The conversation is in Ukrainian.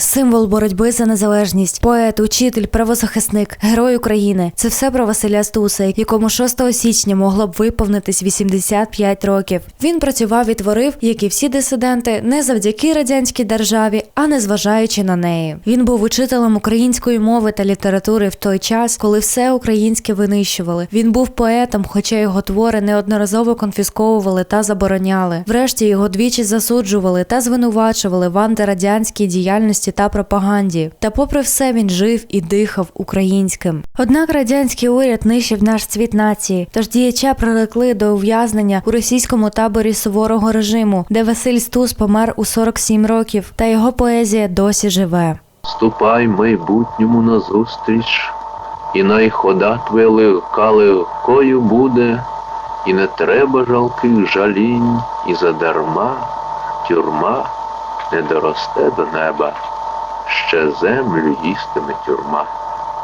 Символ боротьби за незалежність, поет, учитель, правозахисник, герой України. Це все про Василя Стуса, якому 6 січня могло б виповнитись 85 років. Він працював і творив, як і всі дисиденти, не завдяки радянській державі, а не зважаючи на неї. Він був учителем української мови та літератури в той час, коли все українське винищували. Він був поетом, хоча його твори неодноразово конфісковували та забороняли. Врешті його двічі засуджували та звинувачували в антирадянській діяльності та пропаганді. Та попри все він жив і дихав українським. Однак радянський уряд нищив наш цвіт нації, тож діяча прирекли до ув'язнення у російському таборі суворого режиму, де Василь Стус помер у 47 років, та його поезія досі живе. Ступай майбутньому назустріч, і най хода твоя легка легкою буде, і не треба жалких жалінь, і задарма тюрма не доросте до неба, ще землю їстиме тюрма.